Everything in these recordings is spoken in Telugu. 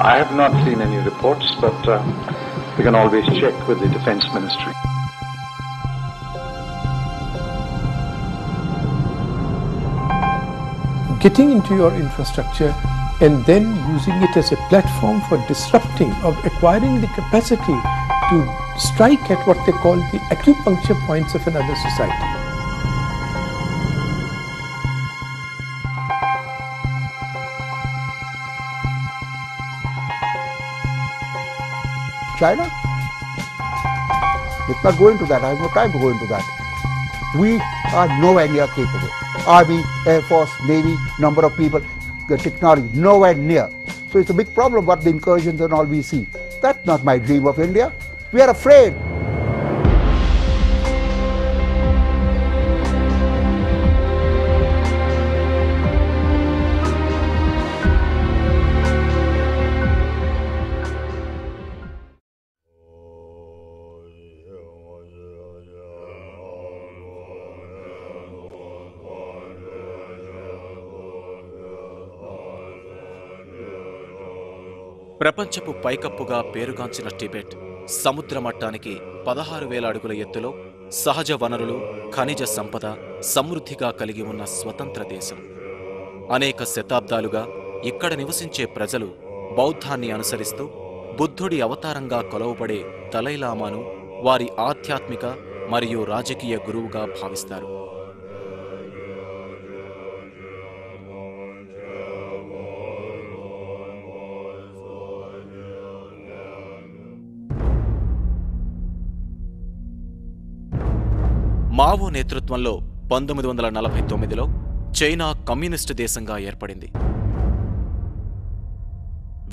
I have not seen any reports, but uh, we can always check with the Defense Ministry. getting into your infrastructure and then using it as a platform for disrupting or acquiring the capacity to strike at what they call the acupuncture points of another society. China? Let's not go into that. I have no time to go into that. We are nowhere near capable. Army, Air Force, Navy, number of people, the technology, nowhere near. So it's a big problem what the incursions and all we see. That's not my dream of India. We are afraid. ప్రపంచపు పైకప్పుగా పేరుగాంచిన టిబెట్ సముద్ర మట్టానికి పదహారు వేల అడుగుల ఎత్తులో సహజ వనరులు ఖనిజ సంపద సమృద్ధిగా కలిగి ఉన్న స్వతంత్ర దేశం. అనేక శతాబ్దాలుగా ఇక్కడ నివసించే ప్రజలు బౌద్ధాన్ని అనుసరిస్తూ బుద్ధుడి అవతారంగా కొలవబడే దలైలామాను వారి ఆధ్యాత్మిక మరియు రాజకీయ గురువుగా భావిస్తారు. మావో నేతృత్వంలో పంతొమ్మిది వందల నలభై తొమ్మిదిలో చైనా కమ్యూనిస్టు దేశంగా ఏర్పడింది.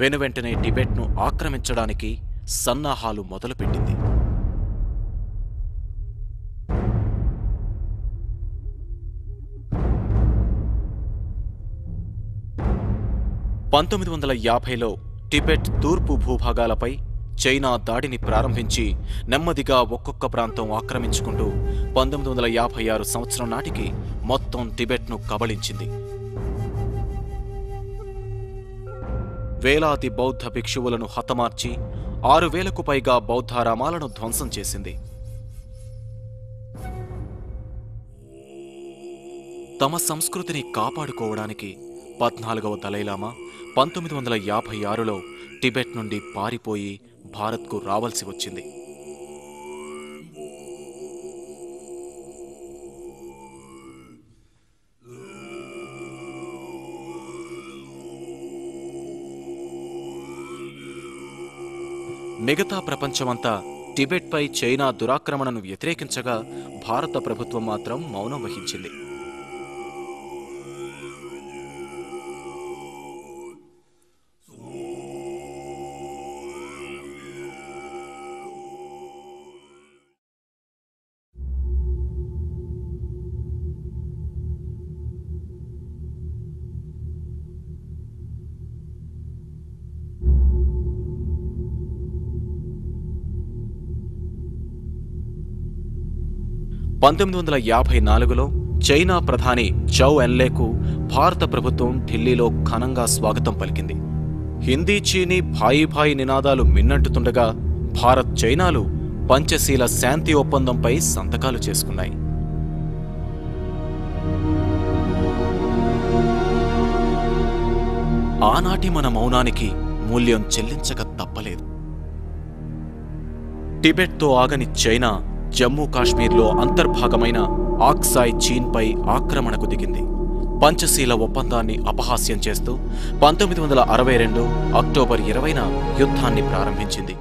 వెనువెంటనే టిబెట్ను ఆక్రమించడానికి సన్నాహాలు మొదలుపెట్టింది. పంతొమ్మిది వందల యాభైలో టిబెట్ తూర్పు భూభాగాలపై చైనా దాడిని ప్రారంభించి నెమ్మదిగా ఒక్కొక్క ప్రాంతం ఆక్రమించుకుంటూ పంతొమ్మిది వందల యాభై ఆరు సంవత్సరం నాటికి మొత్తం టిబెట్ను కబళించింది. వేలాది బౌద్ధ భిక్షువులను హతమార్చి ఆరు వేలకు పైగా బౌద్ధారామాలను ధ్వంసం చేసింది. తమ సంస్కృతిని కాపాడుకోవడానికి పద్నాలుగవ దలైలామా పంతొమ్మిది వందల యాభై ఆరులో టిబెట్ నుండి పారిపోయి భారత్కు రావాల్సి వచ్చింది. మిగతా ప్రపంచమంతా టిబెట్పై చైనా దురాక్రమణను వ్యతిరేకించగా భారత ప్రభుత్వం మాత్రం మౌనం వహించింది. పంతొమ్మిది వందల యాభై నాలుగులో చైనా ప్రధాని చౌ ఎన్లేకు భారత ప్రభుత్వం ఢిల్లీలో ఘనంగా స్వాగతం పలికింది. హిందీ చీనీ భాయి భాయి నినాదాలు మిన్నంటుతుండగా భారత్ చైనాలు పంచశీల శాంతి ఒప్పందంపై సంతకాలు చేసుకున్నాయి. ఆనాటి మన మౌనానికి మూల్యం చెల్లించక తప్పలేదు. టిబెట్తో ఆగని చైనా జమ్మూ కాశ్మీర్లో అంతర్భాగమైన ఆక్సాయ్ చీన్పై ఆక్రమణకు దిగింది. పంచశీల ఒప్పందాన్ని అపహాస్యం చేస్తూ పంతొమ్మిది వందల అరవై రెండు అక్టోబర్ ఇరవైన యుద్ధాన్ని ప్రారంభించింది.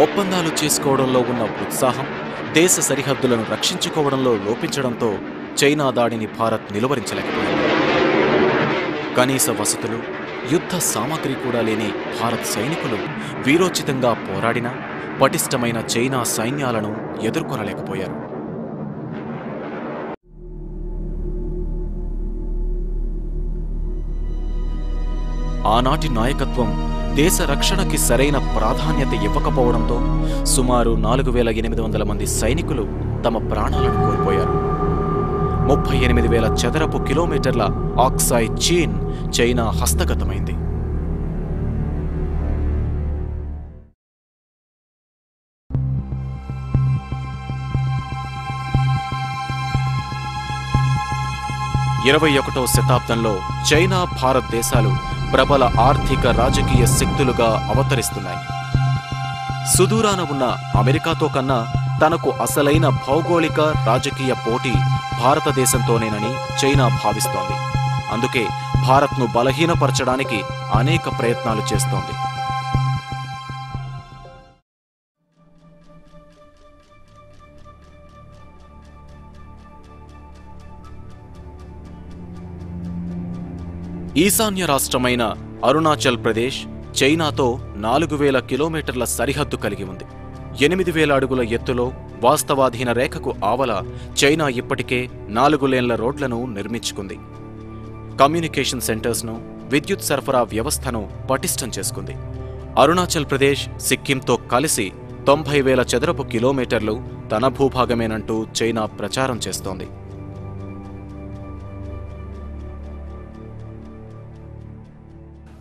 ఒప్పందాలు చేసుకోవడంలో ఉన్న ఉత్సాహం దేశ సరిహద్దులను రక్షించుకోవడంలో లోపించడంతో చైనా దాడిని భారత్ నిలువరించలేకపోయింది. కనీస వసతులు యుద్ధ సామాగ్రి కూడా లేని భారత్ సైనికులు వీరోచితంగా పోరాడినా పటిష్టమైన చైనా సైన్యాలను ఎదుర్కొనలేకపోయారు. ఆనాటి నాయకత్వం దేశ రక్షణకి సరైన ప్రాధాన్యత ఇవ్వకపోవడంతో సుమారు నాలుగు వేల ఎనిమిది వందల మంది సైనికులు తమ ప్రాణాలను కోల్పోయారు. ముప్పై ఎనిమిది వేల చదరపు కిలోమీటర్ల ఆక్సాయ్ చీన్ చైనా హస్తగతమైంది. ఇరవై ఒకటో శతాబ్దంలో చైనా భారతదేశాలు ప్రబల ఆర్థిక రాజకీయ శక్తులుగా అవతరిస్తున్నాయి. సుదూరాన ఉన్న అమెరికాతో కన్నా తనకు అసలైన భౌగోళిక రాజకీయ పోటీ భారతదేశంతోనేనని చైనా భావిస్తోంది. అందుకే భారత్ను బలహీనపరచడానికి అనేక ప్రయత్నాలు చేస్తోంది. ఈశాన్య రాష్ట్రమైన అరుణాచల్ ప్రదేశ్ చైనాతో నాలుగు వేల కిలోమీటర్ల సరిహద్దు కలిగి ఉంది. ఎనిమిది వేల అడుగుల ఎత్తులో వాస్తవాధీన రేఖకు ఆవల చైనా ఇప్పటికే నాలుగు లేన్ల రోడ్లను నిర్మించుకుంది. కమ్యూనికేషన్ సెంటర్స్ను విద్యుత్ సరఫరా వ్యవస్థను పటిష్టం చేసుకుంది. అరుణాచల్ ప్రదేశ్ సిక్కింతో కలిసి తొంభై వేల చదరపు కిలోమీటర్లు తన భూభాగమేనంటూ చైనా ప్రచారం చేస్తోంది.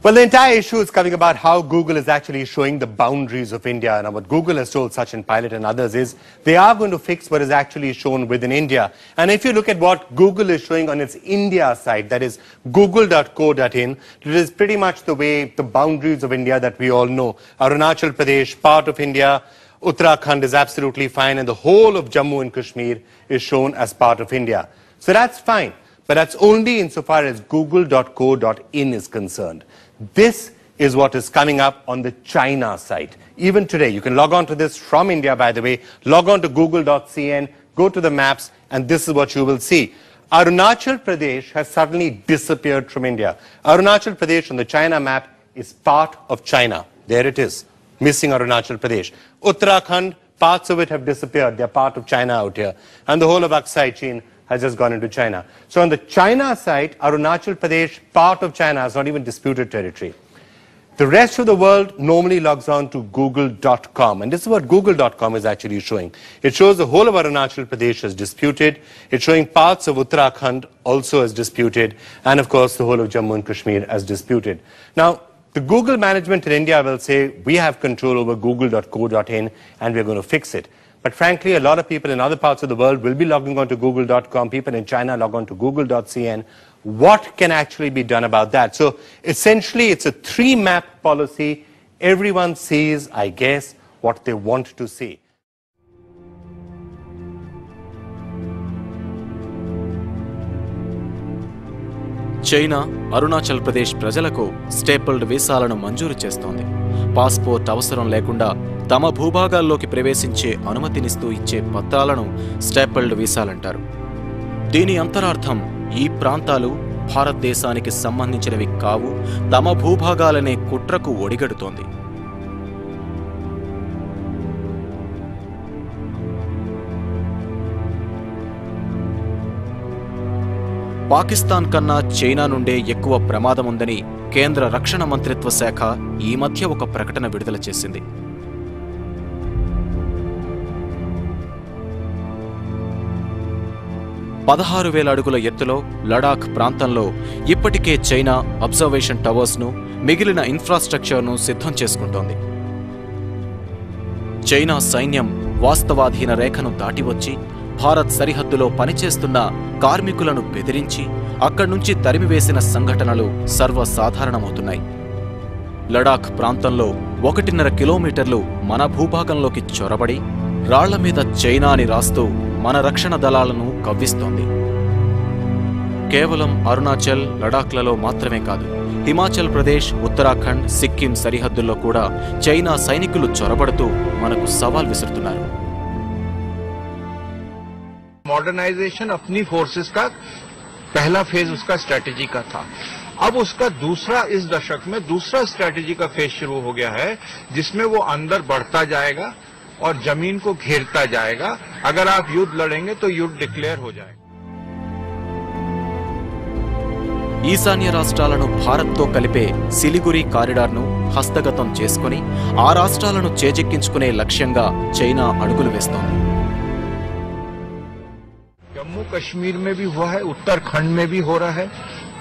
Well, the entire issue is coming about how Google is actually showing the boundaries of India. Now, what Google has told Sachin Pilot and others is they are going to fix what is actually shown within India. And if you look at what Google is showing on its India site, that is google.co.in, it is pretty much the way the boundaries of India that we all know. Arunachal Pradesh, part of India, Uttarakhand is absolutely fine, and the whole of Jammu and Kashmir is shown as part of India. So that's fine. But that's only insofar as google.co.in is concerned. This is what is coming up on the China site. Even today, you can log on to this from India, by the way. Log on to google.cn, go to the maps, and this is what you will see. Arunachal Pradesh has suddenly disappeared from India. Arunachal Pradesh on the China map is part of China. There it is, missing Arunachal Pradesh. Uttarakhand, parts of it have disappeared. They're part of China out here. And the whole of Aksai Chin has just gone into China. So on the China side, Arunachal Pradesh, part of China, is not even disputed territory. The rest of the world normally logs on to google.com. And this is what google.com is actually showing. It shows the whole of Arunachal Pradesh as disputed. It's showing parts of Uttarakhand also as disputed. And of course, the whole of Jammu and Kashmir as disputed. Now, the Google management in India will say, we have control over google.co.in and we're going to fix it. But frankly, a lot of people in other parts of the world will be logging on to google.com. People in China log on to google.cn. What can actually be done about that? So essentially, it's a three map policy. Everyone sees, I guess, what they want to see. China Arunachal Pradesh ప్రజలకు స్టేపుల్డ్ వీసాలను మంజూరు చేస్తోంది పాస్పోర్ట్ అవసరం లేకుండా తమ భూభాగాల్లోకి ప్రవేశించే అనుమతినిస్తూ ఇచ్చే పత్రాలను స్టాపల్డ్ వీసాలంటారు. దీని అంతరార్థం ఈ ప్రాంతాలు భారతదేశానికి సంబంధించినవి కావు తమ భూభాగాలనే కుట్రకు ఒడిగడుతోంది. పాకిస్తాన్ కన్నా చైనా నుండే ఎక్కువ ప్రమాదముందని కేంద్ర రక్షణ మంత్రిత్వ శాఖ ఈ మధ్య ఒక ప్రకటన విడుదల చేసింది. పదహారు వేల అడుగుల ఎత్తులో లడాఖ్ ప్రాంతంలో ఇప్పటికే చైనా అబ్జర్వేషన్ టవర్స్ను మిగిలిన ఇన్ఫ్రాస్ట్రక్చర్ను సిద్ధం చేసుకుంటోంది. చైనా సైన్యం వాస్తవాధీన రేఖను దాటివచ్చి భారత్ సరిహద్దులో పనిచేస్తున్న కార్మికులను బెదిరించి అక్కడి నుంచి తరిమివేసిన సంఘటనలు సర్వసాధారణమవుతున్నాయి. లడాఖ్ ప్రాంతంలో ఒకటిన్నర కిలోమీటర్లు మన భూభాగంలోకి చొరబడి రాళ్ళ మీద చైనా అని రాస్తూ మన రక్షణ దళాలను కవ్విస్తోంది కేవలం అరుణాచల్ లడాఖ్లలో మాత్రమే కాదు హిమాచల్ ప్రదేశ్ ఉత్తరాఖండ్ సిక్కిం సరిహద్దుల్లో కూడా చైనా సైనికులు చొరబడుతూ మనకు సవాల్ విసురుతున్నారు मॉडर्नाइजेशन अपनी फोर्सेस का पहला फेज उसका स्ट्रेटेजी का था अब उसका दूसरा इस दशक में दूसरा स्ट्रैटेजी का फेज शुरू हो गया है जिसमें वो अंदर बढ़ता जाएगा और जमीन को घेरता जाएगा अगर आप युद्ध लड़ेंगे तो युद्ध डिक्लेयर हो जाएगा ఈశాన్య రాష్ట్రాలను భారత్తో కలిపే సిలిగురి కారిడార్ను హస్తగతం చేసుకుని ఆ రాష్ట్రాలను చేజిక్కించుకునే లక్ష్యంగా చైనా అడుగులు వేస్తోంది जम्मू कश्मीर में भी हुआ है उत्तराखंड में भी हो रहा है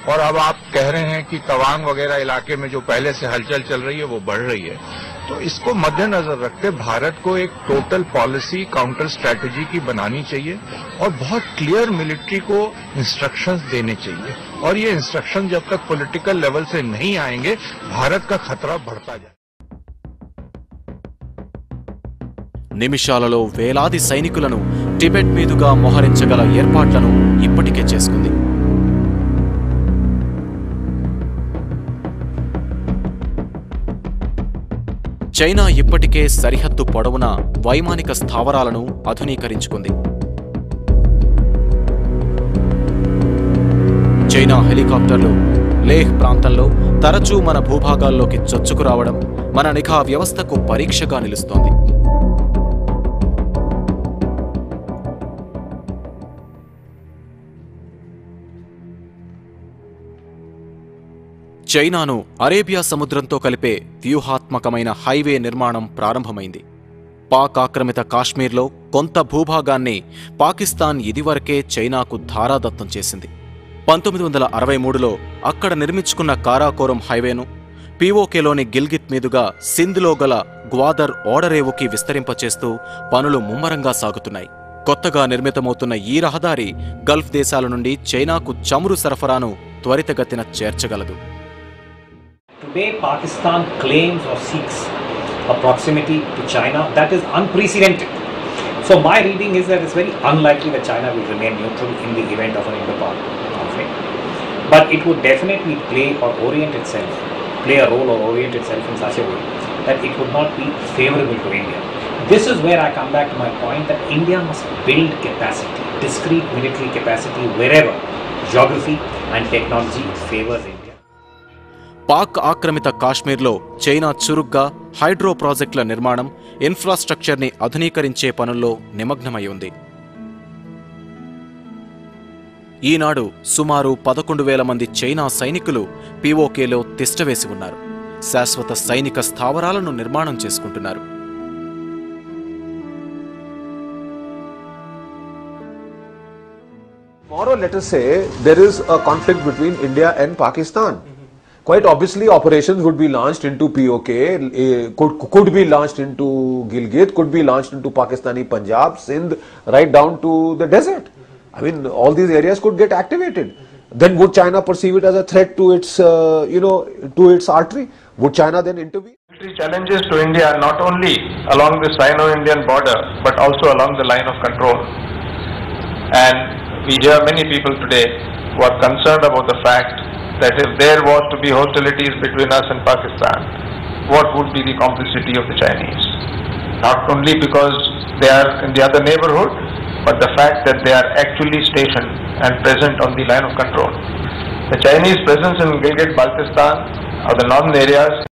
और अब आप कह रहे हैं कि तवांग वगैरह इलाके में जो पहले से हलचल चल रही है वो बढ़ रही है तो इसको मद्देनजर रखते भारत को एक टोटल पॉलिसी काउंटर स्ट्रैटेजी की बनानी चाहिए और बहुत क्लियर मिलिट्री को इंस्ट्रक्शंस देने चाहिए और ये इंस्ट्रक्शन जब तक पॉलिटिकल लेवल से नहीं आएंगे भारत का खतरा बढ़ता जाए నిమిషాలలో వేలాది సైనికులను టిబెట్ మీదుగా మోహరించగల ఏర్పాట్లను ఇప్పటికే చేసుకుంది చైనా ఇప్పటికే సరిహద్దు పొడవున వైమానిక స్థావరాలను ఆధునీకరించుకుంది. చైనా హెలికాప్టర్లు లేహ్ ప్రాంతంలో తరచూ మన భూభాగాల్లోకి చొచ్చుకురావడం మన నిఘా వ్యవస్థకు పరీక్షగా నిలుస్తోంది. చైనాను అరేబియా సముద్రంతో కలిపే వ్యూహాత్మకమైన హైవే నిర్మాణం ప్రారంభమైంది. పాక్ ఆక్రమిత కాశ్మీర్లో కొంత భూభాగాన్ని పాకిస్తాన్ ఇదివరకే చైనాకు ధారాదత్తం చేసింది. పంతొమ్మిది వందల అరవై మూడులో అక్కడ నిర్మించుకున్న కారాకోరం హైవేను పీఓకేలోని గిల్గిత్ మీదుగా సింధ్లో గల గ్వాదర్ ఓడరేవుకి విస్తరింపచేస్తూ పనులు ముమ్మరంగా సాగుతున్నాయి. కొత్తగా నిర్మితమవుతున్న ఈ రహదారి గల్ఫ్ దేశాల నుండి చైనాకు చమురు సరఫరాను త్వరితగతిన చేర్చగలదు. Today, Pakistan claims or seeks a proximity to China that is unprecedented. So, my reading is that it's very unlikely that China will remain neutral in the event of an Indo-Pak conflict. But it would definitely play or orient itself, play a role or orient itself in such a way that it would not be favorable to India. This is where I come back to my point that India must build capacity, discrete military capacity wherever geography and technology favors India. Pak ఆక్రమిత కాశ్మీర్లో చైనా చురుగ్గా హైడ్రో ప్రాజెక్టుల నిర్మాణం ఇన్ఫ్రాస్ట్రక్చర్ని ఆధునీకరించే పనుల్లో నిమగ్నమై ఉంది. ఈనాడు సుమారు పదకొండు వేల మంది చైనా సైనికులు పీఓకేలో తిష్టవేసి ఉన్నారు. శాశ్వత సైనిక స్థావరాలను నిర్మాణం చేసుకుంటున్నారు. Tomorrow, let us say, there is a conflict between India and Pakistan. Quite obviously, operations would be launched into POK, eh, could, could be launched into Gilgit, could be launched into Pakistani Punjab, Sindh, right down to the desert. I mean, all these areas could get activated. Then would China perceive it as a threat to its, uh, you know, to its artery? Would China then intervene? Military challenges to India are not only along the Sino-Indian border but also along the line of control. And we hear many people today who are concerned about the fact that if there was to be hostilities between us and Pakistan, what would be the complicity of the Chinese? Not only because they are in the other neighborhood, but the fact that they are actually stationed and present on the line of control. The Chinese presence in Gilgit-Baltistan or the northern areas